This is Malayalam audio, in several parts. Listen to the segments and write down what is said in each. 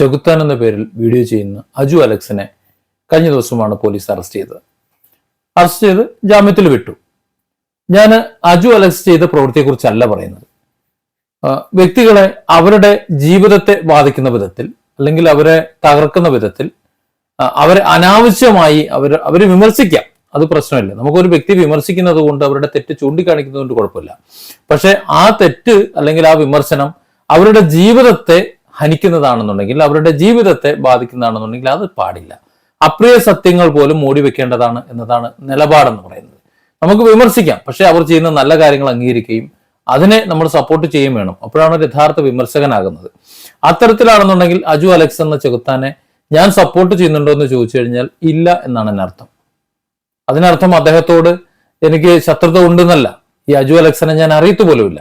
ചെകുത്താൻ എന്ന പേരിൽ വീഡിയോ ചെയ്യുന്ന അജു അലക്സിനെ കഴിഞ്ഞ ദിവസമാണ് പോലീസ് അറസ്റ്റ് ചെയ്തത്. അറസ്റ്റ് ചെയ്ത് ജാമ്യത്തിൽ വിട്ടു. ഞാൻ അജു അലക്സ് ചെയ്ത പ്രവൃത്തിയെക്കുറിച്ചല്ല പറയുന്നത്. വ്യക്തികളെ അവരുടെ ജീവിതത്തെ ബാധിക്കുന്ന വിധത്തിൽ അല്ലെങ്കിൽ അവരെ തകർക്കുന്ന വിധത്തിൽ അവരെ അനാവശ്യമായി അവർ അവരെ വിമർശിക്കാം. അത് പ്രശ്നമില്ല. നമുക്കൊരു വ്യക്തി വിമർശിക്കുന്നത് കൊണ്ട് അവരുടെ തെറ്റ് ചൂണ്ടിക്കാണിക്കുന്നത് കൊണ്ട് കുഴപ്പമില്ല. പക്ഷെ ആ തെറ്റ് അല്ലെങ്കിൽ ആ വിമർശനം അവരുടെ ജീവിതത്തെ ഹനിക്കുന്നതാണെന്നുണ്ടെങ്കിൽ അവരുടെ ജീവിതത്തെ ബാധിക്കുന്നതാണെന്നുണ്ടെങ്കിൽ അത് പാടില്ല. അപ്രിയ സത്യങ്ങൾ പോലും മൂടി വെക്കേണ്ടതാണ് എന്നതാണ് നിലപാടെന്ന് പറയുന്നത്. നമുക്ക് വിമർശിക്കാം പക്ഷെ അവർ ചെയ്യുന്ന നല്ല കാര്യങ്ങൾ അംഗീകരിക്കുകയും അതിനെ നമ്മൾ സപ്പോർട്ട് ചെയ്യുകയും വേണം. അപ്പോഴാണ് ഒരു യഥാർത്ഥ വിമർശകനാകുന്നത്. അത്തരത്തിലാണെന്നുണ്ടെങ്കിൽ അജു അലക്സ് എന്ന ചെകുത്താനെ ഞാൻ സപ്പോർട്ട് ചെയ്യുന്നുണ്ടോ എന്ന് ചോദിച്ചു കഴിഞ്ഞാൽ ഇല്ല എന്നാണ് എന്റെ അർത്ഥം. അതിനർത്ഥം അദ്ദേഹത്തോട് എനിക്ക് ശത്രുത ഉണ്ടെന്നല്ല. ഈ അജു അലക്സനെ ഞാൻ അറിയത്തു പോലുമില്ല.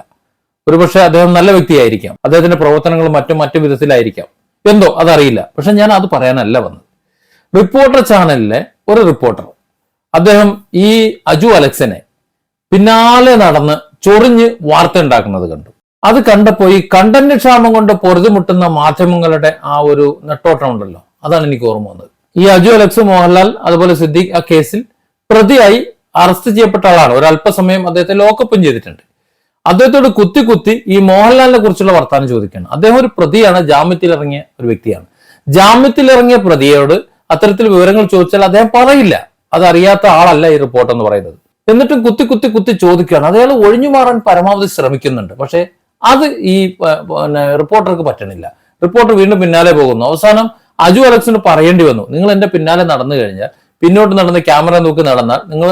ഒരുപക്ഷെ അദ്ദേഹം നല്ല വ്യക്തിയായിരിക്കാം. അദ്ദേഹത്തിന്റെ പ്രവർത്തനങ്ങൾ മറ്റു മറ്റു വിധത്തിലായിരിക്കാം. എന്തോ അതറിയില്ല. പക്ഷെ ഞാൻ അത് പറയാനല്ല വന്നത്. റിപ്പോർട്ടർ ചാനലിലെ ഒരു റിപ്പോർട്ടർ അദ്ദേഹം ഈ അജു അലക്സിനെ പിന്നാലെ നടന്ന് ചൊറിഞ്ഞ് വാർത്ത ഉണ്ടാക്കുന്നത് കണ്ടു. അത് കണ്ടപ്പോൾ ഈ കണ്ടന്റ് ക്ഷാമം കൊണ്ട് പൊറുതുമുട്ടുന്ന മാധ്യമങ്ങളുടെ ആ ഒരു നെട്ടോട്ടം ഉണ്ടല്ലോ. അതാണ് എനിക്ക് ഓർമ്മ വന്നത്. ഈ അജു അലക്സ് മോഹൻലാൽ അതുപോലെ സിദ്ദിഖ് ആ കേസിൽ പ്രതിയായി അറസ്റ്റ് ചെയ്യപ്പെട്ട ആളാണ്. ഒരല്പസമയം അദ്ദേഹത്തെ ലോക്കപ്പും ചെയ്തിട്ടുണ്ട്. അദ്ദേഹത്തോട് കുത്തി കുത്തി ഈ മോഹൻലാലിനെ കുറിച്ചുള്ള വർത്താനം ചോദിക്കുകയാണ്. അദ്ദേഹം ഒരു പ്രതിയാണ് ജാമ്യത്തിൽ ഇറങ്ങിയ ഒരു വ്യക്തിയാണ്. ജാമ്യത്തിൽ ഇറങ്ങിയ പ്രതിയോട് അത്തരത്തിൽ വിവരങ്ങൾ ചോദിച്ചാൽ അദ്ദേഹം പറയില്ല. അതറിയാത്ത ആളല്ല ഈ റിപ്പോർട്ട് എന്ന് പറയുന്നത്. എന്നിട്ടും കുത്തി കുത്തി കുത്തി ചോദിക്കുകയാണ്. അയാൾ ഒഴിഞ്ഞു മാറാൻ പരമാവധി ശ്രമിക്കുന്നുണ്ട്. പക്ഷേ അത് ഈ പിന്നെ റിപ്പോർട്ടർക്ക് പറ്റണില്ല. റിപ്പോർട്ടർ വീണ്ടും പിന്നാലെ പോകുന്നു. അവസാനം അജു അലക്സിന് പറയേണ്ടി വന്നു. നിങ്ങൾ എന്റെ പിന്നാലെ നടന്നു കഴിഞ്ഞാൽ പിന്നോട്ട് നടന്ന് ക്യാമറ നോക്കി നടന്നാൽ നിങ്ങൾ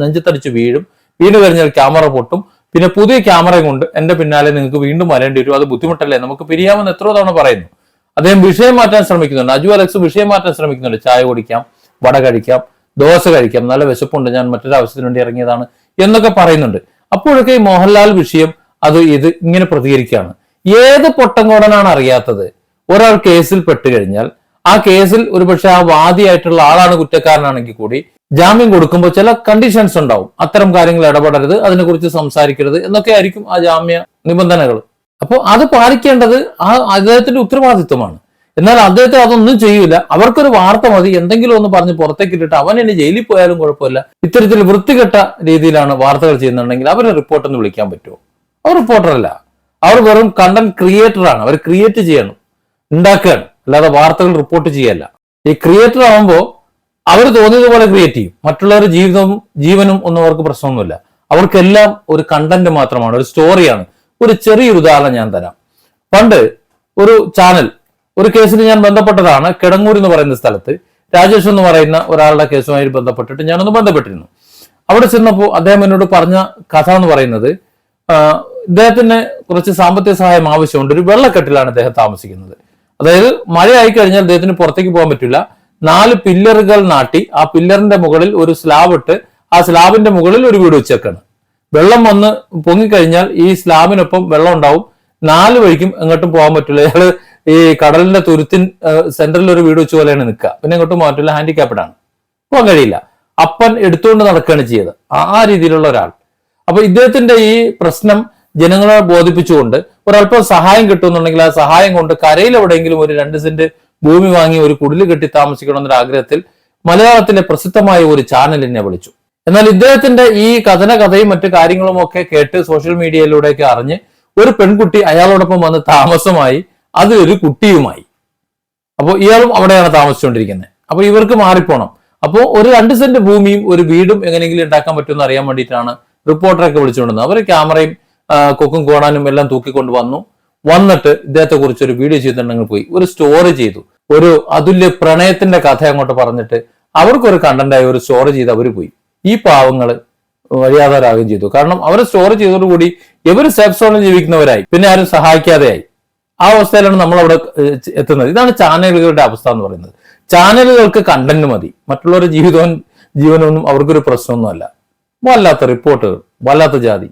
നെഞ്ചത്തടിച്ച് വീഴും. വീണ് കഴിഞ്ഞാൽ ക്യാമറ പൊട്ടും. പിന്നെ പുതിയ ക്യാമറ കൊണ്ട് എന്റെ പിന്നാലെ നിങ്ങൾക്ക് വീണ്ടും വരേണ്ടി വരും. അത് ബുദ്ധിമുട്ടല്ലേ? നമുക്ക് പിരിയാമെന്ന് എത്ര തവണ പറയുന്നു. അദ്ദേഹം വിഷയം മാറ്റാൻ ശ്രമിക്കുന്നുണ്ട്. അജു അലക്സ് വിഷയം മാറ്റാൻ ശ്രമിക്കുന്നുണ്ട്. ചായ കുടിക്കാം വട കഴിക്കാം ദോശ കഴിക്കാം നല്ല വിശപ്പുണ്ട്. ഞാൻ മറ്റൊരു ആവശ്യത്തിന് വേണ്ടി ഇറങ്ങിയതാണ് എന്നൊക്കെ പറയുന്നുണ്ട്. അപ്പോഴൊക്കെ ഈ മോഹൻലാൽ വിഷയം അത് ഇത് ഇങ്ങനെ പ്രതികരിക്കുകയാണ്. ഏത് പൊട്ടങ്കോടനാണ് അറിയാത്തത്? ഒരാൾ കേസിൽ പെട്ട് കഴിഞ്ഞാൽ ആ കേസിൽ ഒരുപക്ഷെ ആ വാദിയായിട്ടുള്ള ആളാണ് കുറ്റക്കാരനാണെങ്കിൽ കൂടി ജാമ്യം കൊടുക്കുമ്പോൾ ചില കണ്ടീഷൻസ് ഉണ്ടാവും. അത്തരം കാര്യങ്ങൾ ഇടപെടരുത് അതിനെക്കുറിച്ച് സംസാരിക്കരുത് എന്നൊക്കെ ആയിരിക്കും ആ ജാമ്യ നിബന്ധനകൾ. അപ്പോൾ അത് പാലിക്കേണ്ടത് ആ അദ്ദേഹത്തിന്റെ ഉത്തരവാദിത്വമാണ്. എന്നാൽ അദ്ദേഹത്തെ അതൊന്നും ചെയ്യൂല. അവർക്കൊരു വാർത്ത മതി എന്തെങ്കിലും ഒന്ന് പറഞ്ഞ് പുറത്തേക്ക് ഇട്ടിട്ട് അവൻ ഇനി ജയിലിൽ പോയാലും കുഴപ്പമില്ല. ഇത്തരത്തിൽ വൃത്തികെട്ട രീതിയിലാണ് വാർത്തകൾ ചെയ്യുന്നുണ്ടെങ്കിൽ അവരെ റിപ്പോർട്ടെന്ന് വിളിക്കാൻ പറ്റുമോ? അവർ റിപ്പോർട്ടറല്ല അവർ വെറും കണ്ടന്റ് ക്രിയേറ്ററാണ് അവർ ക്രിയേറ്റ് ചെയ്യണം. ഉണ്ടാക്കുകയാണ്. അല്ലാതെ വാർത്തകൾ റിപ്പോർട്ട് ചെയ്യല്ല. ഈ ക്രിയേറ്റർ ആവുമ്പോൾ അവർ തോന്നിയതുപോലെ ക്രിയേറ്റ് ചെയ്യും. മറ്റുള്ളവരുടെ ജീവിതവും ജീവനും ഒന്നും അവർക്ക് പ്രശ്നമൊന്നുമില്ല. അവർക്കെല്ലാം ഒരു കണ്ടന്റ് മാത്രമാണ് ഒരു സ്റ്റോറിയാണ് ഒരു ചെറിയൊരു ഉദാഹരണം ഞാൻ തരാം. പണ്ട് ഒരു ചാനൽ ഒരു കേസിൽ ഞാൻ ബന്ധപ്പെട്ടതാണ് കിടങ്ങൂർ എന്ന് പറയുന്ന സ്ഥലത്ത് രാജേഷ് എന്ന് പറയുന്ന ഒരാളുടെ കേസുമായി ബന്ധപ്പെട്ടിട്ട് ഞാനൊന്ന് ബന്ധപ്പെട്ടിരുന്നു. അവിടെ ചെന്നപ്പോൾ അദ്ദേഹം എന്നോട് പറഞ്ഞ കഥ എന്ന് പറയുന്നത് ഇദ്ദേഹത്തിന് കുറച്ച് സാമ്പത്തിക സഹായം ആവശ്യമുണ്ട്. ഒരു വെള്ളക്കെട്ടിലാണ് അദ്ദേഹം താമസിക്കുന്നത്. അതായത് മഴയായി കഴിഞ്ഞാൽ അദ്ദേഹത്തിന് പുറത്തേക്ക് പോകാൻ പറ്റില്ല. നാല് പില്ലറുകൾ നാട്ടി ആ പില്ലറിന്റെ മുകളിൽ ഒരു സ്ലാബ് ഇട്ട് ആ സ്ലാബിന്റെ മുകളിൽ ഒരു വീട് വെച്ചേക്കാണ്. വെള്ളം വന്ന് പൊങ്ങിക്കഴിഞ്ഞാൽ ഈ സ്ലാബിനൊപ്പം വെള്ളം ഉണ്ടാവും. നാല് വഴിക്കും എങ്ങോട്ടും പോകാൻ പറ്റില്ല. അയാൾ ഈ കടലിന്റെ തുരുത്തിൻ സെന്ററിൽ ഒരു വീട് വെച്ച പോലെയാണ് നിൽക്കുക. പിന്നെ എങ്ങോട്ടും പോകാൻ പറ്റില്ല. ഹാൻഡിക്യാപ്ഡ് ആണ്. പോകാൻ കഴിയില്ല. അപ്പൻ എടുത്തുകൊണ്ട് നടക്കുകയാണ് ചെയ്തത്. ആ- ആ രീതിയിലുള്ള ഒരാൾ. അപ്പൊ ഇദ്ദേഹത്തിന്റെ ഈ പ്രശ്നം ജനങ്ങളെ ബോധിപ്പിച്ചുകൊണ്ട് ഒരല്പം സഹായം കിട്ടുന്നുണ്ടെങ്കിൽ ആ സഹായം കൊണ്ട് കരയിൽ എവിടെയെങ്കിലും ഒരു രണ്ട് സെന്റ് ഭൂമി വാങ്ങി ഒരു കുടിൽ കെട്ടി താമസിക്കണമെന്നൊരു ആഗ്രഹത്തിൽ മലയാളത്തിലെ പ്രസിദ്ധമായ ഒരു ചാനലിനെ വിളിച്ചു. എന്നാൽ ഇദ്ദേഹത്തിന്റെ ഈ കഥന കഥയും മറ്റു കാര്യങ്ങളും ഒക്കെ കേട്ട് സോഷ്യൽ മീഡിയയിലൂടെയൊക്കെ അറിഞ്ഞ് ഒരു പെൺകുട്ടി അയാളോടൊപ്പം വന്ന് താമസമായി അതിലൊരു കുട്ടിയുമായി. അപ്പോൾ ഇയാളും അവിടെയാണ് താമസിച്ചുകൊണ്ടിരിക്കുന്നത്. അപ്പൊ ഇവർക്ക് മാറിപ്പോണം. അപ്പോൾ ഒരു രണ്ട് സെന്റ് ഭൂമിയും ഒരു വീടും എങ്ങനെയെങ്കിലും ഉണ്ടാക്കാൻ പറ്റുമെന്ന് അറിയാൻ വേണ്ടിയിട്ടാണ് റിപ്പോർട്ടറൊക്കെ വിളിച്ചുകൊണ്ടിരുന്നത്. അവർ ക്യാമറയും കൊക്കും കോണാനും എല്ലാം തൂക്കിക്കൊണ്ട് വന്നു. വന്നിട്ട് ഇദ്ദേഹത്തെ കുറിച്ച് ഒരു വീഡിയോ ചെയ്തിട്ടുണ്ടെങ്കിൽ പോയി. ഒരു സ്റ്റോറി ചെയ്തു. ഒരു അതുല്യ പ്രണയത്തിന്റെ കഥ അങ്ങോട്ട് പറഞ്ഞിട്ട് അവർക്കൊരു കണ്ടന്റായി ഒരു സ്റ്റോറി ചെയ്ത് അവർ പോയി. ഈ പാവങ്ങൾ വഴിയാതാരാകുകയും ചെയ്തു. കാരണം അവരെ സ്റ്റോറി ചെയ്തതോടുകൂടി ഇവർ സേഫ് സോണിൽ ജീവിക്കുന്നവരായി. പിന്നെ ആരും സഹായിക്കാതെയായി. ആ അവസ്ഥയിലാണ് നമ്മൾ അവിടെ എത്തുന്നത്. ഇതാണ് ചാനലുകളുടെ അവസ്ഥ എന്ന് പറയുന്നത്. ചാനലുകൾക്ക് കണ്ടന്റ് മതി. മറ്റുള്ളവരുടെ ജീവിതവും ജീവനൊന്നും അവർക്കൊരു പ്രശ്നമൊന്നുമല്ല. വല്ലാത്ത റിപ്പോർട്ടുകൾ വല്ലാത്ത ജാതി.